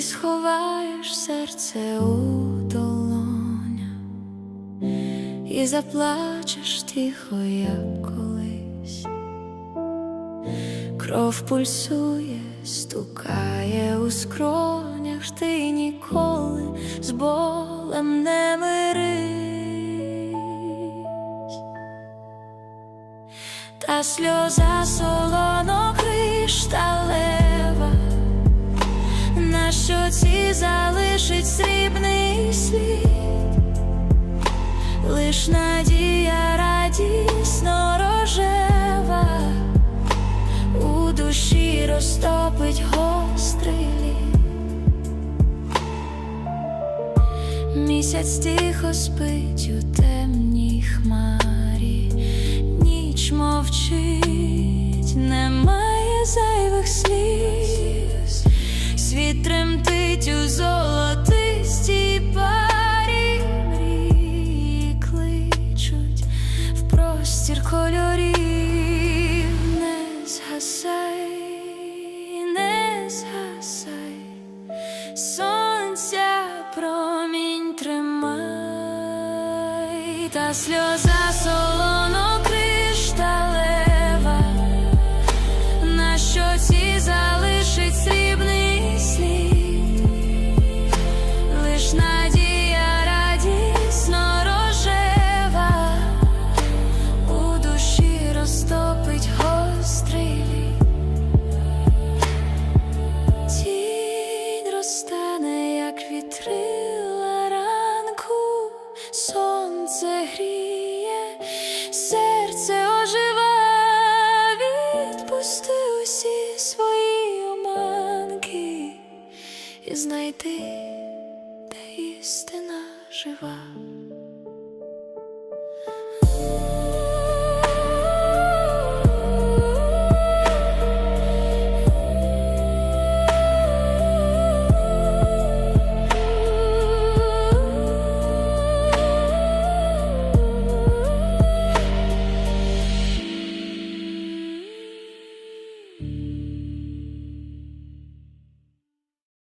сховаєш серце у долонях, і заплачеш тихо, як колись. Кров пульсує, стукає у скронях, ти ніколи з болем не мирись, та сльоза солоно кришталева, залишить срібний слід, лиш надія радісно рожева у душі розтопить гострий лід. Місяць тихо спить у темній хмарі, ніч мовчить, немає зайвих сліз, світ тремтить у золотистій парі, мрії кличуть. В простір кольорів, не згасай, не згасай, сонця промінь тримай, та сльоза солоно і знайти, де істина жива.